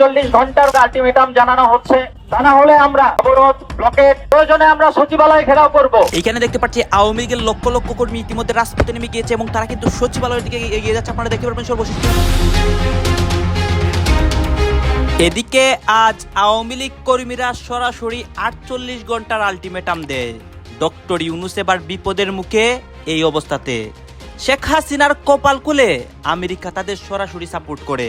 আটচল্লিশ ঘণ্টার আলটিমেটাম জানানো হচ্ছে। তা হলে আমরা অবরোধ ব্লকেট প্রয়োজনে আমরা সচিবালয় ঘেরাও করব। এইখানে দেখতে পাচ্ছি আওয়ামী লীগের লক্ষ লক্ষ কর্মী ইতিমধ্যে রাজপথে নেমে গিয়েছে এবং তারা কিন্তু সচিবালয়ের দিকে এগিয়ে যাচ্ছে। আপনারা দেখতে পারবেন সর্বশেষ। এদিকে আজ আওয়ামী লীগ কর্মীরা সরাসরি আটচল্লিশ ঘণ্টার আলটিমেটাম দেয়। ডক্টর ইউনুস এবার বিপদের মুখে এই অবস্থাতে। শেখ হাসিনার কপাল খুলে আমেরিকা তাদের সরাসরি সাপোর্ট করে।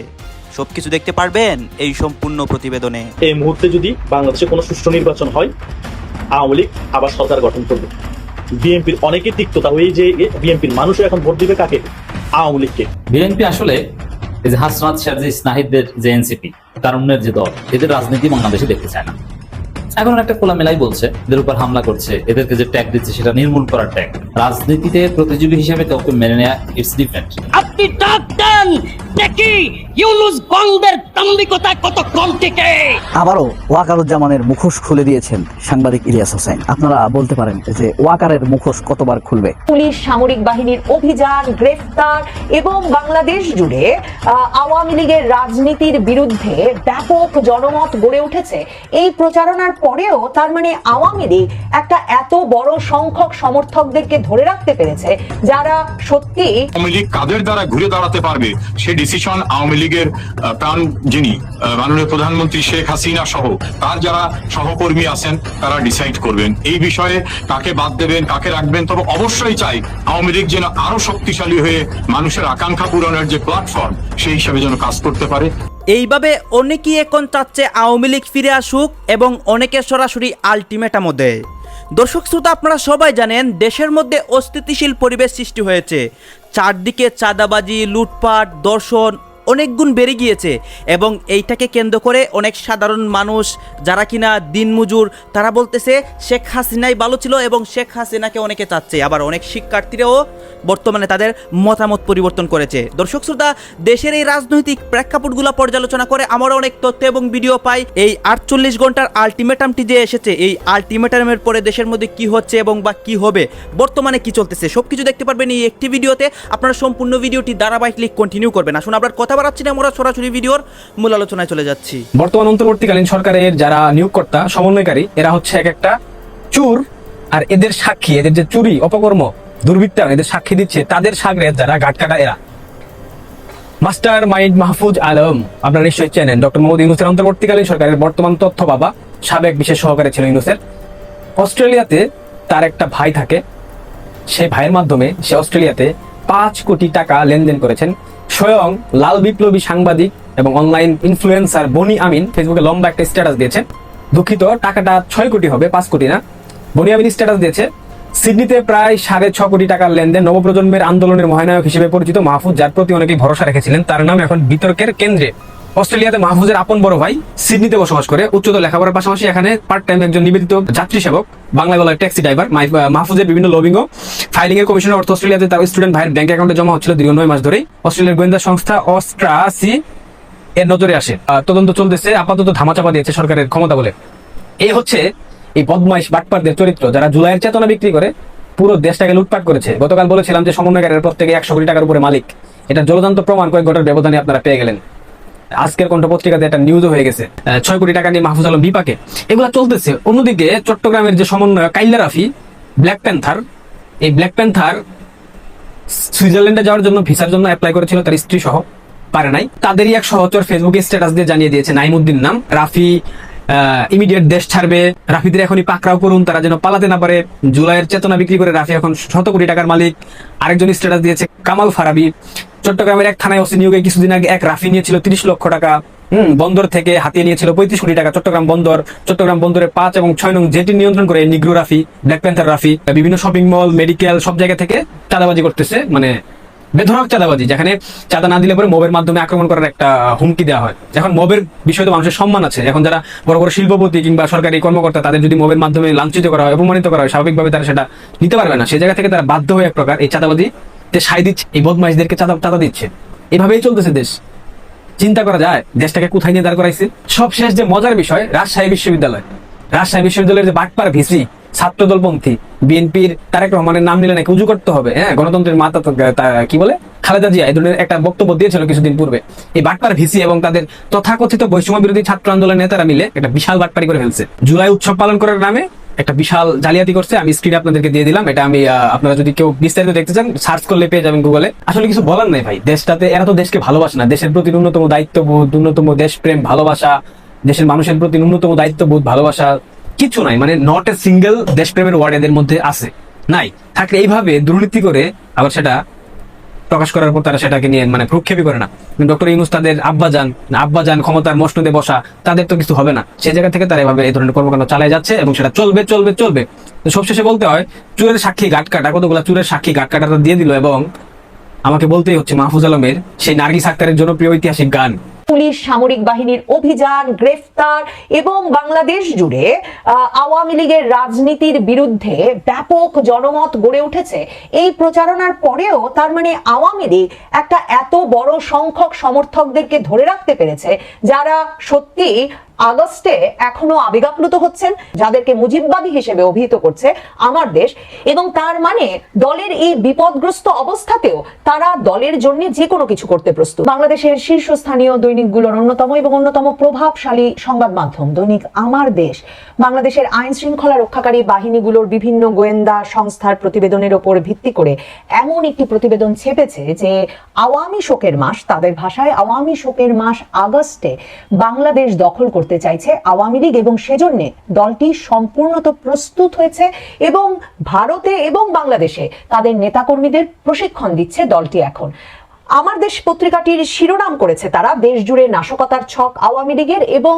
সবকিছু দেখতে পারবেন এই সম্পূর্ণ প্রতিবেদনে। এই মুহূর্তে যদি বাংলাদেশে কোনো সুষ্ঠু নির্বাচন হয় আওয়ামী লীগ আবার সরকার গঠন করবে। বিএনপির অনেকে তিক্ততা হয়ে যে বিএনপির মানুষও এখন ভোট দিবে কাকে? আওয়ামী লীগকে। বিএনপি আসলে এই যে হাসনাত শারজি স্নাহিদদের যে এনসিপি তারুণ্যের যে দল এদের রাজনীতি বাংলাদেশে দেখতে চায় না। এখন একটা খোলামেলাই বলছে এদের উপর হামলা করছে এদেরকে যে ট্যাগ দিচ্ছে সেটা নির্মূল করার ট্যাগ। রাজনীতিতে প্রতিযোগী হিসেবে কাউকে মেনে নেওয়া ইটস ডিফারেন্ট আপনি ডাক দেন দেখি ইউনুস গঙ্গের দাম্ভিকতা কতক্ষণ টিকে আবারও ওয়াকারুজ্জামানের মুখোশ খুলে দিয়েছেন সাংবাদিক ইলিয়াস হোসেন। আপনারা বলতে পারেন যে ওয়াকারের মুখোশ কতবার খুলবে? পুলিশ সামরিক বাহিনীর অভিযান গ্রেফতার এবং বাংলাদেশ জুড়ে আওয়ামী লীগের রাজনীতির বিরুদ্ধে ব্যাপক জনমত গড়ে উঠেছে। এই প্রচারণার পরেও তার মানে আওয়ামী লীগ একটা এত বড় সংখ্যক সমর্থকদেরকে ধরে রাখতে পেরেছে যারা সত্যি আওয়ামী লীগ কাদের দ্বারা ঘুরে দাঁড়াতে পারবে সে ডিসিশন আওয়ামী লীগের প্রাণ যিনি মাননীয় প্রধানমন্ত্রী শেখ হাসিনা সহ, তার যারা সহকর্মী আছেন, তারা ডিসাইড করবেন। এই বিষয়ে কাকে বাদ দেবেন, কাকে রাখবেন, তবে অবশ্যই চাই আওয়ামী লীগ যেন আরও শক্তিশালী হয়ে মানুষের আকাঙ্ক্ষা পূরণের যে প্ল্যাটফর্ম সেই হিসাবে যেন কাজ করতে পারে। এইভাবে অনেকেই এখন চাচ্ছে আওয়ামী লীগ ফিরে আসুক এবং অনেকে সরাসরি আলটিমেটামও দেয়। দর্শক শ্রোতা, আপনারা সবাই জানেন, দেশের মধ্যে অস্থিতিশীল পরিবেশ সৃষ্টি হয়েছে। চারদিকে চাঁদাবাজি লুটপাট দর্শন অনেক গুণ বেড়ে গিয়েছে এবং এইটাকে কেন্দ্র করে অনেক সাধারণ মানুষ যারা কিনা দিনমজুর তারা বলতেছে শেখ হাসিনাই ভালো ছিল এবং শেখ হাসিনাকে অনেকে চাচ্ছে। আবার অনেক শিক্ষার্থীরাও বর্তমানে তাদের মতামত পরিবর্তন করেছে। দর্শক শ্রোতা, দেশের এই রাজনৈতিক প্রেক্ষাপটগুলো পর্যালোচনা করে আমরা অনেক তথ্য এবং ভিডিও পাই। এই আটচল্লিশ ঘণ্টার আলটিমেটামটি যে এসেছে, এই আলটিমেটামের পরে দেশের মধ্যে কি হচ্ছে এবং বা কি হবে, বর্তমানে কি চলতেছে, সবকিছু দেখতে পারবেন এই একটি ভিডিওতে। আপনারা সম্পূর্ণ ভিডিওটি ধারাবাহিকলি কন্টিনিউ করবেন। আসুন আপনার কথা বাড়াচ্ছি না, আমরা সরাসরি ভিডিওর মূল আলোচনায় চলে যাচ্ছি। বর্তমান অন্তর্বর্তীকালীন সরকারের যারা নিয়োগকর্তা, সমন্বয়কারী, এরা হচ্ছে এক একটা চুর আর এদের সাক্ষী, এদের যে চুরি, অপকর্ম, দুর্বৃত্তায়ন, এদের সাক্ষী দিচ্ছে তাদের সাগরের যারা গাটকাটা এরা। মাস্টার মাইন্ড মাহফুজ আলম, আপনারা নিশ্চয়ই চেনেন, ডক্টর মোহাম্মদ ইউনুসের অন্তর্বর্তীকালীন সরকারের বর্তমান তথ্য বাবা, সাবেক বিশেষ সহকারী ছিল ইউনুসের। অস্ট্রেলিয়াতে তার একটা ভাই থাকে সেই ভাইয়ের মাধ্যমে সে অস্ট্রেলিয়াতে পাঁচ কোটি টাকা লেনদেন করেছেন। স্বয়ং লাল বিপ্লবী সাংবাদিক এবং অনলাইন ইনফ্লুয়েন্সার বনি আমিন ফেসবুকে লম্বা একটা স্ট্যাটাস দিয়েছেন। দুঃখিত, টাকাটা ছয় কোটি হবে, পাঁচ কোটি না। বনি আমিন স্ট্যাটাস দিয়েছে, সিডনিতে প্রায় সাড়ে ছ কোটি টাকার লেনদেন নবপ্রজন্মের আন্দোলনের মহানায়ক হিসেবে পরিচিত মাহফুজ, যার প্রতি অনেকেই ভরসা রেখেছিলেন। তার নাম এখন বিতর্কের কেন্দ্রে। অস্ট্রেলিয়াতে মাহফুজের আপন বড় ভাই সিডনিতে বসবাস করে। উচ্চতর লেখাপড়ার পাশাপাশি এখানে পার্ট টাইম একজন নিবেদিত যাত্রী সেবক, বাংলা গলার ট্যাক্সি ড্রাইভার মাহফুজের বিভিন্ন লবিং ও ফাইলিং এর কমিশনের অর্থ অস্ট্রেলিয়াতে তার স্টুডেন্ট ভাইয়ের ব্যাংক অ্যাকাউন্টে জমা হচ্ছিল দীর্ঘ নয় মাস ধরেই। অস্ট্রেলিয়ার গোয়েন্দা সংস্থা অস্ট্রাসি এর নজরে আসে। তদন্ত চলতেছে, আপাতত ধামাচাপা দিয়েছে সরকারের ক্ষমতা বলে। এই হচ্ছে এই বদমাইশ বাটপারদের চরিত্র, যারা জুলাইয়ের চেতনা বিক্রি করে পুরো দেশটাকে লুটপাট করেছে। গতকাল বলেছিলাম যে সমন্বয়কারের প্রত্যেকে একশো কোটি টাকার উপরে মালিক। এটা জলদান্ত প্রমাণ কয়েক ঘণ্টার ব্যবধানে আপনারা পেয়ে গেলেন। আজকের কণ্ঠ পত্রিকাতে একটা নিউজও হয়ে গেছে। ছয় কোটি টাকা নিয়ে মাহফুজ আলম বিপাকে। এগুলো চলতেছে। অন্যদিকে চট্টগ্রামের যে সমন্বয় কাইল্লা রাফি ব্ল্যাক প্যান্থার এই ব্ল্যাক প্যান্থার সুইজারল্যান্ডে যাওয়ার জন্য, ভিসার জন্য অ্যাপ্লাই করেছিল, তার স্ত্রী সহ, পারে নাই। তাদেরই এক সহচর ফেসবুকে স্ট্যাটাস দিয়ে জানিয়ে দিয়েছে নাইমুদ্দিন নাম। রাফি ইমিডিয়েট দেশ ছাড়বে। রাফিদের এখনই পাকড়াও করুন, তারা যেন পালাতে না পারে। জুলাইয়ের চেতনা বিক্রি করে রাফি এখন শত কোটি টাকার মালিক। আরেকজন স্ট্যাটাস দিয়েছে কামাল ফারাবি। চট্টগ্রামের এক থানায় ওসি নিয়োগে কিছুদিন আগে এক রাফি নিয়েছিল তিরিশ লক্ষ টাকা, হম, বন্দর থেকে হাতিয়ে নিয়েছিল পঁয়ত্রিশ কোটি টাকা চট্টগ্রাম বন্দর। চট্টগ্রাম বন্দরের পাঁচ এবং ছয় নং জেটি নিয়ন্ত্রণ করে Negro Rafi, black panther Rafi. বিভিন্ন শপিং মল, মেডিকেল সব জায়গা থেকে চাঁদাবাজি করতেছে মানে বেধরক চাঁদাবাজি, যেখানে চাঁদা না দিলে পরে মবের মাধ্যমে আক্রমণ করার একটা হুমকি দেওয়া হয়। এখন মবের বিষয়ে তো মানুষের সম্মান আছে। এখন যারা বড় বড় শিল্পপতি কিংবা সরকারি কর্মকর্তা, তাদের যদি মবের মাধ্যমে লাঞ্ছিত করা হয়, অপমানিত করা হয়, স্বাভাবিকভাবে তারা সেটা নিতে পারবে না। সেই জায়গা থেকে তারা বাধ্য হয়ে এক প্রকার এই চাঁদাবাজি তে সাই দিচ্ছে, এই বদমাইশদেরকে চাঁদা চাঁদা দিচ্ছে। এভাবেই চলতেছে দেশ। চিন্তা করা যায়, দেশটাকে কোথায় নিয়ে দাঁড় করাইছে? সব শেষ যে মজার বিষয়, রাজশাহী বিশ্ববিদ্যালয়। রাজশাহী বিশ্ববিদ্যালয়ের যে বাটপার ভিসি, ছাত্রদলপন্থী, বিএনপির তারেক রহমানের নাম নিলে নাকি উজু করতে হবে হ্যাঁ? গণতন্ত্রের মাতা কি বলে? খালেদা জিয়া, এই ধরনের একটা বক্তব্য দিয়েছিল কিছুদিন পূর্বে। এই বাটপার ভিসি এবং তাদের তথাকথিত বৈষম্য বিরোধী ছাত্র আন্দোলনের নেতারা মিলে একটা বিশাল বাটপারি করে ফেলছে। জুলাই উৎসব পালন করার নামে একটা বিশাল জালিয়াতি করছে, আমি স্ক্রিনে আপনাদেরকে দিয়ে দিলাম, এটা আমি আপনারা যদি কেউ বিস্তারিত দেখতে চান সার্চ করলে পেয়ে যাবেন গুগলে আসলে কিছু বলার নাই ভাই, দেশটাতে এরা তো দেশকে ভালোবাসে না, দেশের প্রতি ন্যূনতম দায়িত্ববোধ, ন্যূনতম দেশপ্রেম, ভালোবাসা, দেশের মানুষের প্রতি ন্যূনতম দায়িত্ববোধ, ভালোবাসা, কিছু নাই মানে নট এ সিঙ্গেল দেশপ্রেমের ওয়ার্ড এদের মধ্যে আছে, নাই। থাকলে এইভাবে দুর্নীতি করে আবার সেটা প্রকাশ করার পর তারা সেটাকে নিয়ে মানে ভ্রুক্ষেপই করে না। ডক্টর ইউনুস তাদের আব্বাজান আব্বাজান ক্ষমতার মসনদে বসা, তাদের তো কিছু হবে না। সেই জায়গা থেকে তারা এভাবে এই ধরনের কর্মকাণ্ড চালিয়ে যাচ্ছে এবং সেটা চলবে চলবে চলবে। সবশেষে বলতে হয়, চুরের সাক্ষী গাট কাটা, কতগুলো চুরের সাক্ষী গাট কাটাটা দিয়ে দিল এবং আমাকে বলতেই হচ্ছে মাহফুজ আলমের সেই নার্গিস আক্তারের প্রিয় ঐতিহাসিক গান। পুলিশ, সামরিক বাহিনীর অভিযান, গ্রেফতার এবং বাংলাদেশ জুড়ে আওয়ামী লীগের রাজনীতির বিরুদ্ধে ব্যাপক জনমত গড়ে উঠেছে। এই প্রচারণার পরেও তার মানে আওয়ামী লীগ একটা এত বড় সংখ্যক সমর্থকদেরকে ধরে রাখতে পেরেছে, যারা সত্যি আগস্টে এখনও আবেগাপ্লুত হচ্ছেন, যাদেরকে মুজিববাদী হিসেবে অভিহিত করছে আমার দেশ, এবং তার মানে দলের এই বিপদগ্রস্ত অবস্থাতেও তারা দলের জন্য যে কোনো কিছু করতে প্রস্তুত। বাংলাদেশের শীর্ষস্থানীয় দৈনিকগুলোর অন্যতম এবং অন্যতম প্রভাবশালী সংবাদ মাধ্যম, দৈনিক আমার দেশ। বাংলাদেশের আইন শৃঙ্খলা রক্ষাকারী বাহিনীগুলোর বিভিন্ন গোয়েন্দা সংস্থার প্রতিবেদনের ওপর ভিত্তি করে এমন একটি প্রতিবেদন ছেপেছে যে আওয়ামী শোকের মাস, তাদের ভাষায় আওয়ামী শোকের মাস আগস্টে বাংলাদেশ দখল করতে চাইছে আওয়ামী লীগ এবং সেজন্য দলটি সম্পূর্ণত প্রস্তুত হয়েছে এবং ভারতে এবং বাংলাদেশে তাদের নেতাকর্মীদের প্রশিক্ষণ দিচ্ছে দলটি এখন। আমার দেশ পত্রিকাটির শিরোনাম করেছে তারা, দেশ জুড়ে নাশকতার ছক আওয়ামী লীগের এবং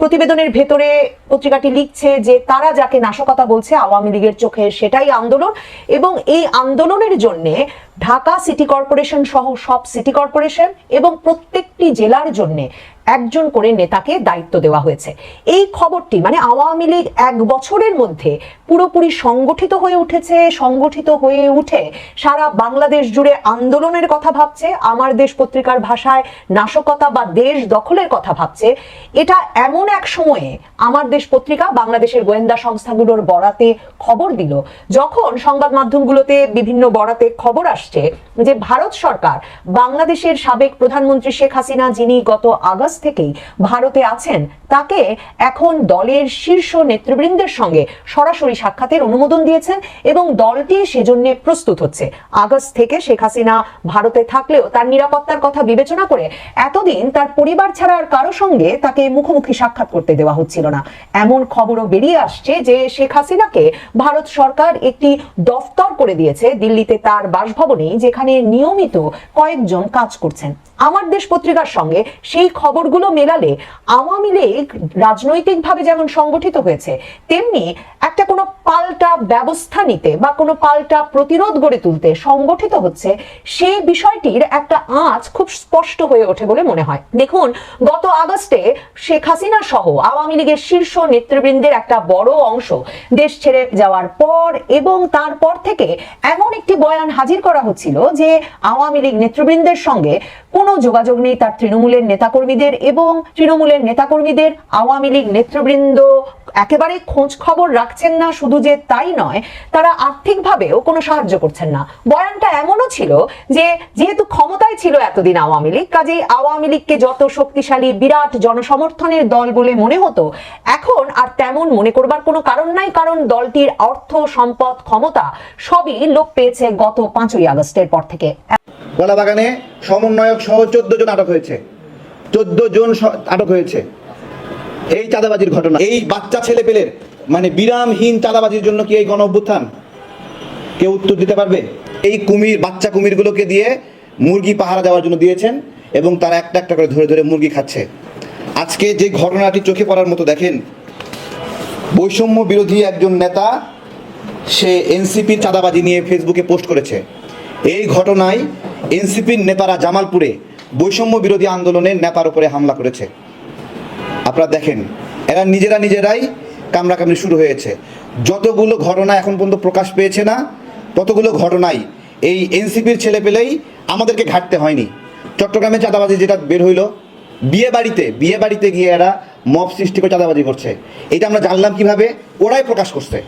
প্রতিবেদনের ভেতরে পত্রিকাটি লিখছে যে তারা যাকে নাশকতা বলছে আওয়ামী লীগের চোখে সেটাই আন্দোলন এবং এই আন্দোলনের জন্য ঢাকা সিটি কর্পোরেশন সহ সব সিটি কর্পোরেশন এবং প্রত্যেকটি জেলার জন্য একজন করে নেতাকে দায়িত্ব দেওয়া হয়েছে। এই খবরটি মানে আওয়ামী লীগ এক বছরের মধ্যে পুরোপুরি সংগঠিত হয়ে উঠেছে, সংগঠিত হয়ে উঠে সারা বাংলাদেশ জুড়ে আন্দোলনের কথা ভাবছে, আমার দেশ পত্রিকার ভাষায় নাশকতা বা দেশ দখলের কথা ভাবছে। এটা এমন এক সময়ে আমার দেশ পত্রিকা, বাংলাদেশের গোয়েন্দা সংস্থাগুলোর বরাতে খবর দিল, যখন সংবাদ মাধ্যমগুলোতে বিভিন্ন বরাতে খবর আসছে যে ভারত সরকার বাংলাদেশের সাবেক প্রধানমন্ত্রী শেখ হাসিনা, যিনি গত আগস্ট থেকেই ভারতে আছেন, তাকে এখন দলের শীর্ষ নেতৃবৃন্দের সঙ্গে সরাসরি সাক্ষাতের অনুমোদন দিয়েছেন এবং দলটি সেজন্য প্রস্তুত হচ্ছে। আগস্ট থেকে শেখ হাসিনা ভারতে থাকলেও তার নিরাপত্তার কথা বিবেচনা করে এতদিন তার পরিবার ছাড়া আর কারও সঙ্গে তাকে মুখোমুখি সাক্ষাৎ করতে দেওয়া হচ্ছিল না। এমন খবরও বেরিয়ে আসছে যে শেখ হাসিনাকে ভারত সরকার একটি দফতর করে দিয়েছে দিল্লিতে তার বাসভবনে যেখানে নিয়মিত কয়েকজন কাজ করছেন। আমার দেশ পত্রিকার সঙ্গে সেই খবরগুলো মেলালে আওয়ামী লীগ রাজনৈতিকভাবে যেমন সংগঠিত হয়েছে, তেমনি একটা কোনো পাল্টা ব্যবস্থা নিতে বা কোনো পাল্টা প্রতিরোধ গড়ে তুলতে সংগঠিত হচ্ছে সেই বিষয়টির একটা আঁচ খুব স্পষ্ট হয়ে ওঠে বলে মনে হয়। দেখুন, গত আগস্টে শেখ হাসিনা সহ আওয়ামী লীগের শীর্ষ নেতৃবৃন্দের একটা বড় অংশ দেশ ছেড়ে যাওয়ার পর এবং তারপর থেকে এমন একটি বয়ান হাজির করা হচ্ছিল যে আওয়ামী লীগ নেতৃবৃন্দের সঙ্গে কোনো যোগাযোগ নেই তার তৃণমূলের নেতাকর্মীদের এবং তৃণমূলের নেতাকর্মীদের আওয়ামী লীগ নেতৃবৃন্দ একেবারে খোঁজ খবর রাখছেন না, শুধু যে তাই নয়, তারা আর্থিকভাবেও কোনো সাহায্য করছেন না। বয়ানটা এমনও ছিল যে যেহেতু ক্ষমতায় ছিল এতদিন আওয়ামী লীগ, কাজেই আওয়ামী লীগকে যত শক্তিশালী বিরাট জনসমর্থনের দল বলে মনে হতো, এখন আর তেমন মনে করবার কোনো কারণ নাই, কারণ দলটির অর্থ, সম্পদ, ক্ষমতা সবই লোপ পেয়েছে গত পাঁচই আগস্টের পর থেকে। কলাবাগানে সমন্বয়ক সহ চোদ্দ জন আটক হয়েছে। চোদ্দ জন আটক হয়েছে। এই চাঁদাবাজির ঘটনা। এই বাচ্চা ছেলে পেলের মানে বিরামহীন চাঁদাবাজির জন্য কি এই গণ অভ্যুত্থান? কেউ উত্তর দিতে পারবে? এই কুমির, বাচ্চা কুমিরগুলোকে দিয়ে মুরগি পাহারা দেওয়ার জন্য দিয়েছেন এবং তারা একটা একটা করে ধরে ধরে মুরগি খাচ্ছে। আজকে যে ঘটনাটি চোখে পড়ার মতো দেখেন, বৈষম্য বিরোধী একজন নেতা, সে এনসিপির চাঁদাবাজি নিয়ে ফেসবুকে পোস্ট করেছে। এই ঘটনায় এনসিপির নেতারা জামালপুরে বৈষম্য বিরোধী আন্দোলনের নেতার উপরে হামলা করেছে। আপনারা দেখেন, এরা নিজেরা নিজেরাই কামড়াকামড়ি শুরু হয়েছে। যতগুলো ঘটনা এখন পর্যন্ত প্রকাশ পেয়েছে না, ততগুলো ঘটনাই এই এনসিপির ছেলে পেলেই আমাদেরকে ঘাটতে হয়নি। চট্টগ্রামে চাঁদাবাজি যেটা বের হইল, বিয়ে বাড়িতে বিয়ে বাড়িতে গিয়ে এরা মব সৃষ্টি করে চাঁদাবাজি করছে। এটা আমরা জানলাম কীভাবে, ওরাই প্রকাশ করছে।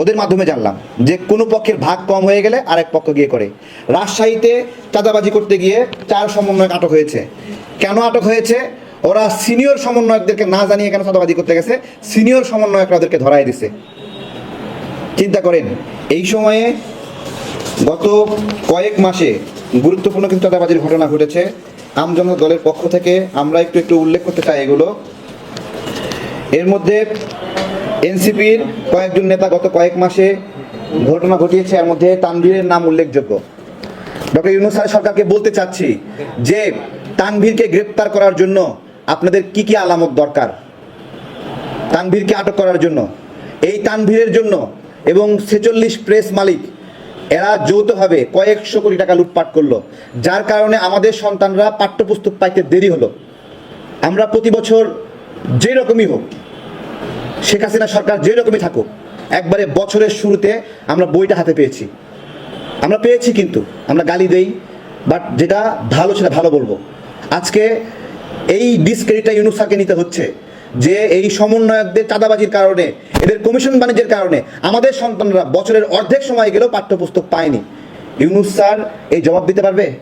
ওদের মাধ্যমে জানলাম যে কোনো পক্ষের ভাগ কম হয়ে গেলে আরেক পক্ষ গিয়ে করে। রাজশাহীতে চাঁদাবাজি করতে গিয়ে চার সমন্বয়ক আটক হয়েছে। কেন আটক হয়েছে? ওরা সিনিয়র সমন্বয়কদেরকে না জানিয়ে কেন চাঁদাবাজি করতে গেছে? সিনিয়র সমন্বয়করা ওদেরকে ধরাই দিছে। চিন্তা করেন, এই সময়ে গত কয়েক মাসে গুরুত্বপূর্ণ কিন্তু চাঁদাবাজির ঘটনা ঘটেছে। আমজনতা দলের পক্ষ থেকে আমরা একটু একটু উল্লেখ করতে চাই এগুলো। এর মধ্যে এনসিপির কয়েকজন নেতা গত কয়েক মাসে ঘটনা ঘটিয়েছে, এর মধ্যে তানভীরের নাম উল্লেখযোগ্য। ডক্টর ইউনুস সরকারকে বলতে চাচ্ছি যে, তানভীরকে গ্রেপ্তার করার জন্য আপনাদের কি কি আলামত দরকার? তানভীরকে আটক করার জন্য। এই তানভীরের জন্য এবং ছেচল্লিশ প্রেস মালিক, এরা যৌথভাবে কয়েকশো কোটি টাকা লুটপাট করল, যার কারণে আমাদের সন্তানরা পাঠ্যপুস্তক পাইতে দেরি হলো। আমরা প্রতি বছর যে রকমই হোক শেখ হাসিনা সরকার যে রকমই থাকুক, একবারে বছরের শুরুতে আমরা বইটা হাতে পেয়েছি। আমরা পেয়েছি কিন্তু, আমরা গালি দেই বাট যেটা ভালো সেটা ভালো বলব। আজকে এই ডিসক্রেডিটটা ইউনুস স্যারকে নিতে হচ্ছে যে এই সমন্বয়কদের চাঁদাবাজির কারণে, এদের কমিশন বাণিজ্যের কারণে আমাদের সন্তানরা বছরের অর্ধেক সময় গেলেও পাঠ্যপুস্তক পায়নি। ইউনুস স্যার এই জবাব দিতে পারবে?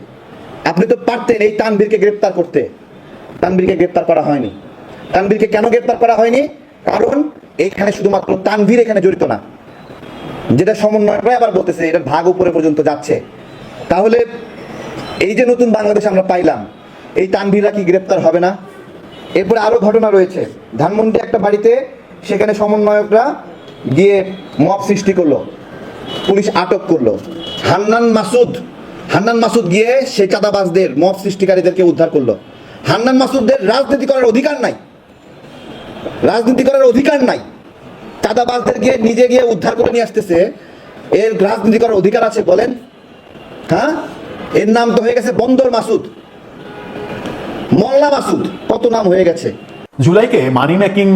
আপনি তো পারতেন এই তানবীরকে গ্রেপ্তার করতে। তানবীরকে গ্রেপ্তার করা হয়নি। তানবীরকে কেন গ্রেপ্তার করা হয়নি? কারণ এইখানে শুধুমাত্র তানভীর এখানে জড়িত না। যেটা সমন্বয়করা আবার বলতেছে এটার ভাগ উপরে পর্যন্ত যাচ্ছে। তাহলে এই যে নতুন বাংলাদেশ আমরা পাইলাম, এই তানভীররা কি গ্রেপ্তার হবে না? এরপরে আরও ঘটনা রয়েছে। ধানমন্ডি একটা বাড়িতে সেখানে সমন্বয়করা গিয়ে মব সৃষ্টি করল, পুলিশ আটক করল। হান্নান মাসুদ হান্নান মাসুদ গিয়ে সেই চাঁদাবাজদের, মব সৃষ্টিকারীদেরকে উদ্ধার করল। হান্নান মাসুদদের রাজনীতি করার অধিকার নাই। রাজনীতি করার অধিকার নাই। চাঁদাবাজদের গিয়ে নিজে গিয়ে উদ্ধার করে নিয়ে আসতেছে। এর রাজনীতি করার অধিকার আছে বলেন। হ্যাঁ? এর নাম তো হয়ে গেছে বন্দর মাসুদ। মল্লা মাসুদ। কত নাম হয়ে গেছে? জুলাইকে মানি মেকিং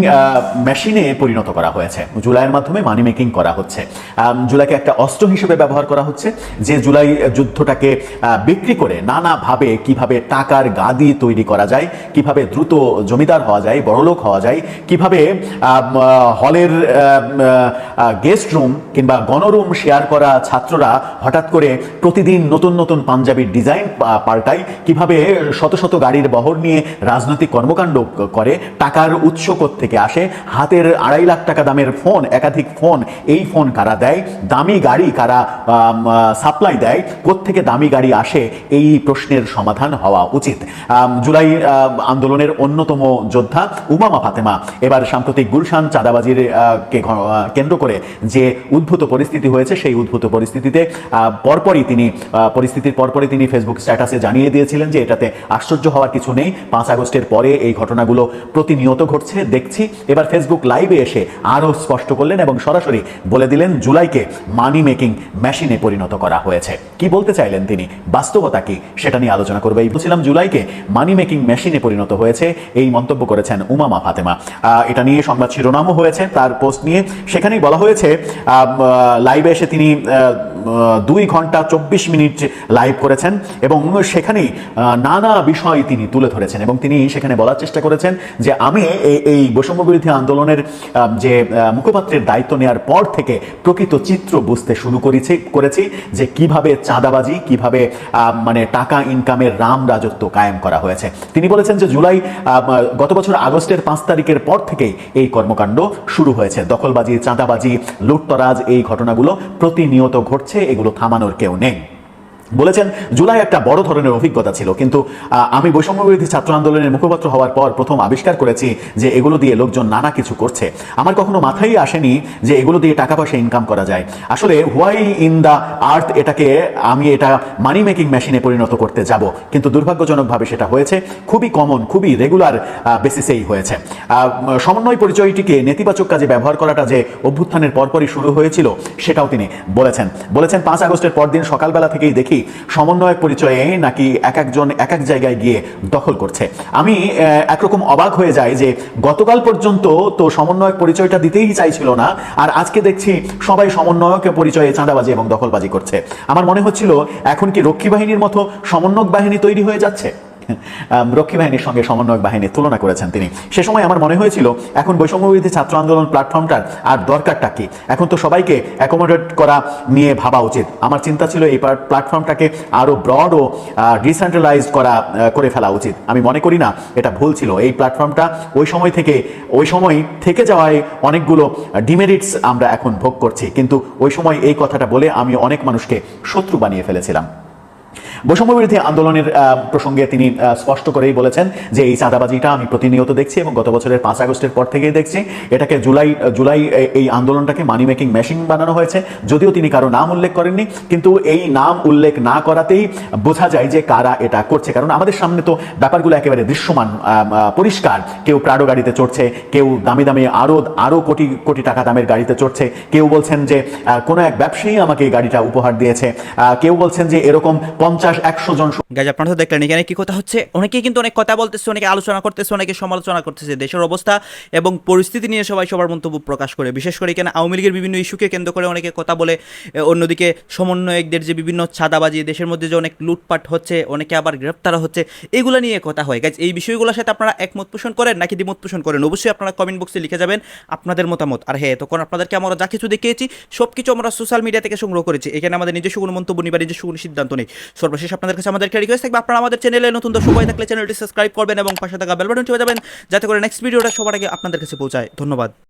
মেশিনে পরিণত করা হয়েছে। জুলাইয়ের মাধ্যমে মানি মেকিং করা হচ্ছে। জুলাইকে একটা অস্ত্র হিসেবে ব্যবহার করা হচ্ছে, যে জুলাই যুদ্ধটাকে বিক্রি করে নানাভাবে কীভাবে টাকার গাদি তৈরি করা যায়, কীভাবে দ্রুত জমিদার হওয়া যায়, বড়লোক হওয়া যায়, কীভাবে হলের গেস্ট রুম কিংবা গণরুম শেয়ার করা ছাত্ররা হঠাৎ করে প্রতিদিন নতুন নতুন পাঞ্জাবির ডিজাইন পাল্টায়, কীভাবে শত শত গাড়ির বহর নিয়ে রাজনৈতিক কর্মকাণ্ড করে টাকার উৎস থেকে আসে? হাতের আড়াই লাখ টাকা দামের ফোন, একাধিক ফোন। এই ফোন কারা দেয়? দামি গাড়ি কারা সাপ্লাই দেয়? থেকে দামি গাড়ি আসে? এই প্রশ্নের সমাধান হওয়া উচিত। জুলাই আন্দোলনের অন্যতম যোদ্ধা উমামা ফাতেমা। এবার সাম্প্রতিক গুলশান চাঁদাবাজির কে কেন্দ্র করে যে উদ্ভূত পরিস্থিতি হয়েছে, সেই উদ্ভূত পরিস্থিতিতে পরপরই তিনি পরিস্থিতির পরপরই তিনি ফেসবুক স্ট্যাটাসে জানিয়ে দিয়েছিলেন যে এটাতে আশ্চর্য হওয়ার কিছু নেই। পাঁচ আগস্টের পরে এই ঘটনাগুলো প্রতিনিয়ত ঘটছে, দেখছি। এবার ফেসবুক লাইভে এসে আরও স্পষ্ট করলেন এবং সরাসরি বলে দিলেন, জুলাইকে মানি মেকিং মেশিনে পরিণত করা হয়েছে। কি বলতে চাইলেন তিনি? বাস্তবতা কি? সেটা নিয়ে আলোচনা করবে। এই বলছিলাম, জুলাইকে মানি মেকিং মেশিনে পরিণত হয়েছে, এই মন্তব্য করেছেন উমামা ফাতেমা। এটা নিয়ে সংবাদ শিরোনামও হয়েছে তার পোস্ট নিয়ে। সেখানেই বলা হয়েছে লাইভে এসে তিনি দুই ঘণ্টা চব্বিশ মিনিট লাইভ করেছেন এবং সেখানেই নানা বিষয় তিনি তুলে ধরেছেন এবং তিনি সেখানে বলার চেষ্টা করেছেন যে আমি এই- বৈষম্য বিরোধী আন্দোলনের যে মুখপাত্রের দায়িত্ব নেওয়ার পর থেকে প্রকৃত চিত্র বুঝতে শুরু করেছি করেছি যে কীভাবে চাঁদাবাজি, কীভাবে মানে টাকা ইনকামের রাম রাজত্ব কায়েম করা হয়েছে। তিনি বলেছেন যে জুলাই গত বছর আগস্টের পাঁচ তারিখের পর থেকেই এই কর্মকাণ্ড শুরু হয়েছে। দখলবাজি, চাঁদাবাজি, লুটতরাজ, এই ঘটনাগুলো প্রতিনিয়ত ঘটছে, এগুলো থামানোর কেউ নেই। বলেছেন, জুলাই একটা বড় ধরনের অভিজ্ঞতা ছিল, কিন্তু আমি বৈষম্য বিরোধী ছাত্র আন্দোলনের মুখপাত্র হওয়ার পর প্রথম আবিষ্কার করেছি যে এগুলো দিয়ে লোকজন নানা কিছু করছে। আমার কখনো মাথায় আসেনি যে এগুলো দিয়ে টাকা পয়সা ইনকাম করা যায়। আসলে হোয়াই ইন দ্য আর্থ এটাকে আমি এটা মানি মেকিং মেশিনে পরিণত করতে যাব? কিন্তু দুর্ভাগ্যজনকভাবে সেটা হয়েছে। খুবই কমন খুবই রেগুলার বেসিসেই হয়েছে। সমন্বয় পরিচয়টিকে নেতিবাচক কাজে ব্যবহার করাটা যে অভ্যুত্থানের পরপরই শুরু হয়েছিল, সেটাও তিনি বলেছেন। বলেছেন, পাঁচ আগস্টের পরদিন সকালবেলা থেকেই দেখি সমন্বয়ক পরিচয়ে নাকি এক একজন এক এক জায়গায় গিয়ে দখল করছে। আমি একরকম অবাক হয়ে যাই যে গতকাল পর্যন্ত তো সমন্বয়ক পরিচয়টা দিতেই চাইছিল না, আর আজকে দেখছি সবাই সমন্বয়ক পরিচয়ে চাঁদাবাজি এবং দখলবাজি করছে। আমার মনে হচ্ছিল, এখন কি রক্ষী বাহিনীর মতো সমন্বয়ক বাহিনী তৈরি হয়ে যাচ্ছে? রক্ষী বাহিনীর সঙ্গে সমন্বয়ক বাহিনীর তুলনা করেছেন তিনি। সে সময় আমার মনে হয়েছিল, এখন বৈষম্যবিরোধী ছাত্র আন্দোলন প্ল্যাটফর্মটার আর দরকারটা কি? এখন তো সবাইকে অ্যাকোমোডেট করা নিয়ে ভাবা উচিত। আমার চিন্তা ছিল এই প্ল্যাটফর্মটাকে আরও ব্রড ও ডিসেন্ট্রালাইজ করা করে ফেলা উচিত। আমি মনে করি না, এটা ভুল ছিল। এই প্ল্যাটফর্মটা ওই সময় থেকে, ওই সময় থেকে যাওয়ায় অনেকগুলো ডিমেরিটস আমরা এখন ভোগ করছি। কিন্তু ওই সময় এই কথাটা বলে আমি অনেক মানুষকে শত্রু বানিয়ে ফেলেছিলাম। বৈষম্য বিরোধী আন্দোলনের প্রসঙ্গে তিনি স্পষ্ট করেই বলেছেন যে এই চাঁদাবাজিটা আমি প্রতিনিয়ত দেখছি এবং গত বছরের পাঁচ আগস্টের পর থেকেই দেখছি। এটাকে জুলাই জুলাই এই আন্দোলনটাকে মানি মেকিং মেশিন বানানো হয়েছে। যদিও তিনি কারও নাম উল্লেখ করেননি, কিন্তু এই নাম উল্লেখ না করাতেই বোঝা যায় যে কারা এটা করছে। কারণ আমাদের সামনে তো ব্যাপারগুলো একেবারে দৃশ্যমান পরিষ্কার। কেউ প্রাডো গাড়িতে চড়ছে, কেউ দামি দামি আরও আরও কোটি কোটি টাকা দামের গাড়িতে চড়ছে। কেউ বলছেন যে কোনো এক ব্যবসায়ী আমাকে এই গাড়িটা উপহার দিয়েছে। কেউ বলছেন যে এরকম পঞ্চাশ, একশো জন গাইজ আপনারা তো দেখলেন, এখানে কি কথা হচ্ছে? অনেকেই কিন্তু অনেক কথা বলতেছে, অনেকে আলোচনা করতেছে, অনেকে সমালোচনা করতেছে দেশের অবস্থা এবং পরিস্থিতি নিয়ে সবাই সবার মন্তব্য প্রকাশ করে। বিশেষ করে এখানে আওয়ামী লীগের বিভিন্ন ইস্যুকে কেন্দ্র করে অনেকে কথা বলে অন্যদিকে সমন্বয়কদের যে বিভিন্ন ছাদাবাজি দেশের মধ্যে যে অনেক লুটপাট হচ্ছে, অনেকে আবার গ্রেপ্তার হচ্ছে, এগুলো নিয়ে কথা হয়। গাইজ এই বিষয়গুলোর সাথে আপনারা একমত পোষণ করেন নাকি দ্বিমত পোষণ করেন? অবশ্যই আপনারা কমেন্ট বক্সে লিখে যাবেন আপনাদের মতামত। আর হ্যাঁ তখন আপনাদেরকে আমরা যা কিছু দেখিয়েছি সব কিছু আমরা সোশ্যাল মিডিয়া থেকে সংগ্রহ করেছি। এখানে আমাদের নিজস্ব কোনো মন্তব্য বা নিজস্ব কোনো সিদ্ধান্ত নেই। সর্বশেষ আপনাদের কাছে আমাদের রিকোয়েস্ট থাকবে। আপনারা আমাদের চ্যানেলে নতুন দর্শক হয়ে থাকলে চ্যানেলটি সাবস্ক্রাইব করবেন এবং পাশে থাকা বেলবাটন চেপে যাবেন, যাতে করে নেক্সট ভিডিওটা সবার আগে আপনাদের কাছে পৌঁছায়। ধন্যবাদ।